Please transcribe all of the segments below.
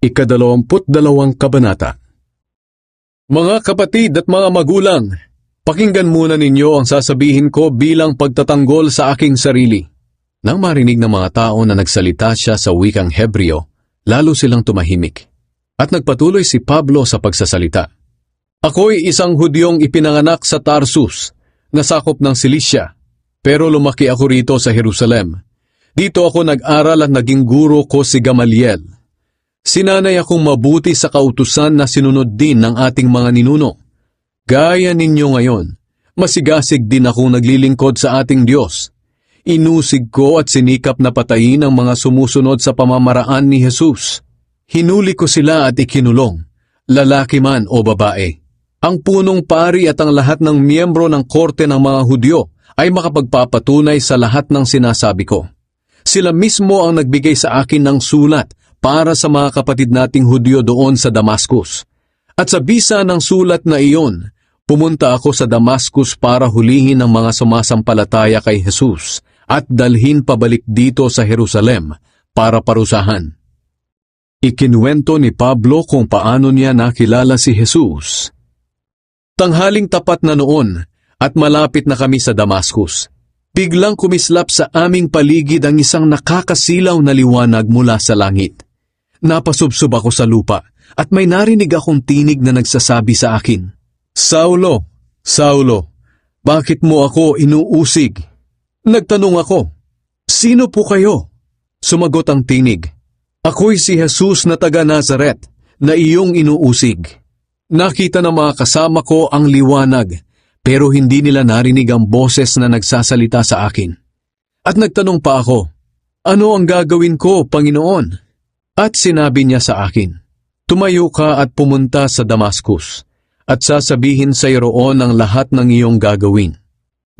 Ikadalawamput dalawang kabanata Mga kapatid at mga magulang, pakinggan muna ninyo ang sasabihin ko bilang pagtatanggol sa aking sarili. Nang marinig ng mga tao na nagsalita siya sa wikang Hebreo, lalo silang tumahimik. At nagpatuloy si Pablo sa pagsasalita. Ako'y isang Hudyong ipinanganak sa Tarsus, nasakop ng Cilicia, pero lumaki ako rito sa Jerusalem. Dito ako nag-aral at naging guro ko si Gamaliel. Sinanay akong mabuti sa kautusan na sinunod din ng ating mga ninuno. Gaya ninyo ngayon, masigasig din akong naglilingkod sa ating Diyos. Inusig ko at sinikap na patayin ang mga sumusunod sa pamamaraan ni Jesus. Hinuli ko sila at ikinulong, lalaki man o babae. Ang punong pari at ang lahat ng miyembro ng korte ng mga Hudyo ay makapagpapatunay sa lahat ng sinasabi ko. Sila mismo ang nagbigay sa akin ng sulat para sa mga kapatid nating Hudyo doon sa Damascus. At sa bisa ng sulat na iyon, pumunta ako sa Damascus para hulihin ang mga sumasampalataya kay Jesus at dalhin pabalik dito sa Jerusalem para parusahan. Ikinuwento ni Pablo kung paano niya nakilala si Jesus. Tanghaling tapat na noon at malapit na kami sa Damascus. Biglang kumislap sa aming paligid ang isang nakakasilaw na liwanag mula sa langit. Napasubsob ako sa lupa at may narinig akong tinig na nagsasabi sa akin, Saulo, Saulo, bakit mo ako inuusig? Nagtanong ako, Sino po kayo? Sumagot ang tinig, Ako'y si Jesus na taga Nazaret na iyong inuusig. Nakita ng mga kasama ko ang liwanag pero hindi nila narinig ang boses na nagsasalita sa akin. At nagtanong pa ako, Ano ang gagawin ko, Panginoon? At sinabi niya sa akin, Tumayo ka at pumunta sa Damascus, at sasabihin sa roon ang lahat ng iyong gagawin.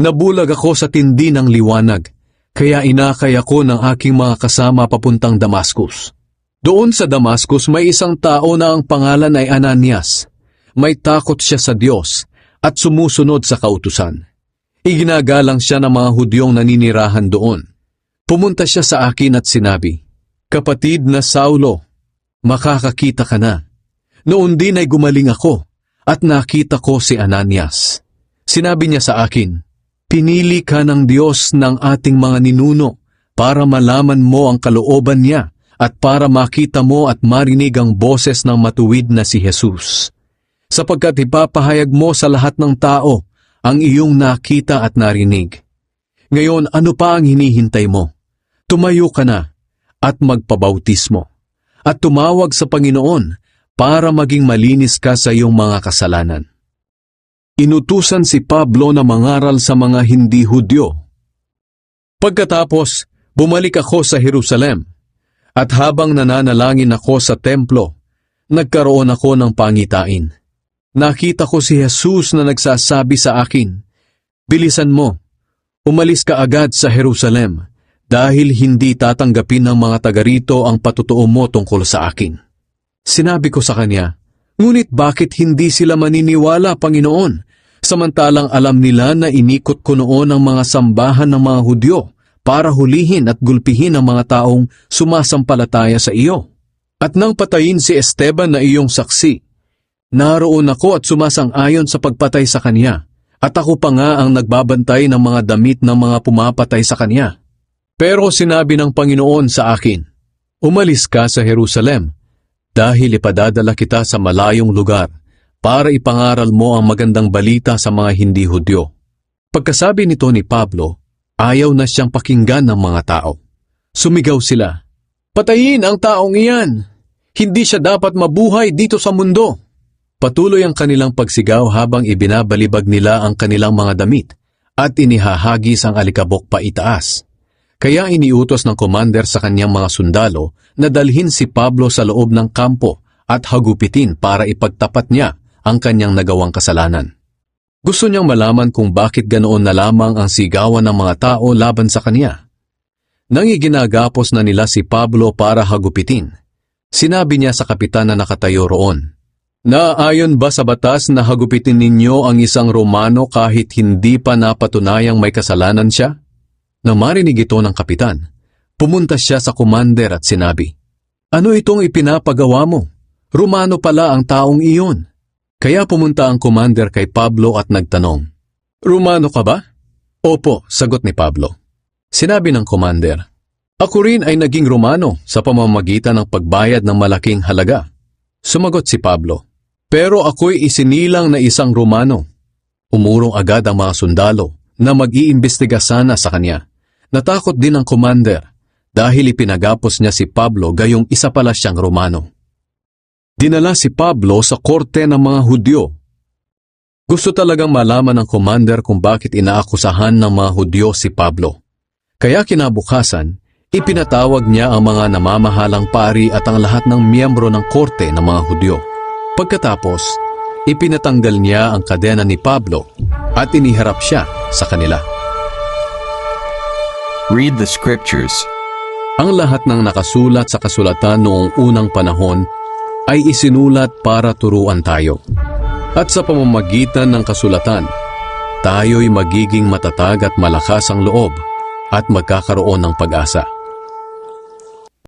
Nabulag ako sa tindi ng liwanag, kaya inakay ako ng aking mga kasama papuntang Damascus. Doon sa Damascus may isang tao na ang pangalan ay Ananias. May takot siya sa Diyos at sumusunod sa kautusan. Iginagalang siya ng mga Hudyong naninirahan doon. Pumunta siya sa akin at sinabi, Kapatid na Saulo, makakakita ka na. Noon din ay gumaling ako at nakita ko si Ananias. Sinabi niya sa akin, Pinili ka ng Diyos ng ating mga ninuno para malaman mo ang kalooban niya at para makita mo at marinig ang boses ng matuwid na si Jesus. Sapagkat ipapahayag mo sa lahat ng tao ang iyong nakita at narinig. Ngayon, ano pa ang hinihintay mo? Tumayo ka na at magpabautismo at tumawag sa Panginoon para maging malinis ka sa iyong mga kasalanan. Inutusan si Pablo na mangaral sa mga hindi Hudyo. Pagkatapos, bumalik ako sa Jerusalem at habang nananalangin ako sa templo, nagkaroon ako ng pangitain. Nakita ko si Jesus na nagsasabi sa akin, Bilisan mo, umalis ka agad sa Jerusalem dahil hindi tatanggapin ng mga taga rito ang patutuo mo tungkol sa akin. Sinabi ko sa kanya, Ngunit bakit hindi sila maniniwala, Panginoon? Samantalang alam nila na inikot ko noon ang mga sambahan ng mga Hudyo para hulihin at gulpihin ang mga taong sumasampalataya sa iyo. At nang patayin si Esteban na iyong saksi, naroon ako at sumasang-ayon sa pagpatay sa kanya, at ako pa nga ang nagbabantay ng mga damit ng mga pumapatay sa kanya. Pero sinabi ng Panginoon sa akin, Umalis ka sa Jerusalem, dahil ipadadala kita sa malayong lugar para ipangaral mo ang magandang balita sa mga hindi Hudyo. Pagkasabi nito ni Pablo, ayaw na siyang pakinggan ng mga tao. Sumigaw sila, Patayin ang taong iyan! Hindi siya dapat mabuhay dito sa mundo! Patuloy ang kanilang pagsigaw habang ibinabalibag nila ang kanilang mga damit at inihahagis ang alikabok pa itaas. Kaya iniutos ng commander sa kanyang mga sundalo na dalhin si Pablo sa loob ng kampo at hagupitin para ipagtapat niya ang kanyang nagawang kasalanan. Gusto niyang malaman kung bakit ganoon na lamang ang sigawan ng mga tao laban sa kanya. Nang iginagapos na nila si Pablo para hagupitin, sinabi niya sa kapitan na nakatayo roon, Naayon ba sa batas na hagupitin ninyo ang isang Romano kahit hindi pa napatunayang may kasalanan siya? Nang marinig ito ng kapitan, pumunta siya sa commander at sinabi, Ano itong ipinapagawa mo? Romano pala ang taong iyon. Kaya pumunta ang commander kay Pablo at nagtanong, Romano ka ba? Opo, sagot ni Pablo. Sinabi ng commander, Ako rin ay naging Romano sa pamamagitan ng pagbayad ng malaking halaga. Sumagot si Pablo, Pero ako'y isinilang na isang Romano. Umurong agad ang mga sundalo na mag-iimbestiga sana sa kanya. Natakot din ang commander dahil ipinagapos niya si Pablo gayong isa pala siyang Romano. Dinala si Pablo sa korte ng mga Hudyo. Gusto talagang malaman ng commander kung bakit inaakusahan ng mga Hudyo si Pablo. Kaya kinabukasan, ipinatawag niya ang mga namamahalang pari at ang lahat ng miyembro ng korte ng mga Hudyo. Pagkatapos, ipinatanggal niya ang kadena ni Pablo at iniharap siya sa kanila. Read the scriptures. Ang lahat ng nakasulat sa kasulatan noong unang panahon ay isinulat para turuan tayo. At sa pamamagitan ng kasulatan, tayo'y magiging matatag at malakas ang loob at magkakaroon ng pag-asa.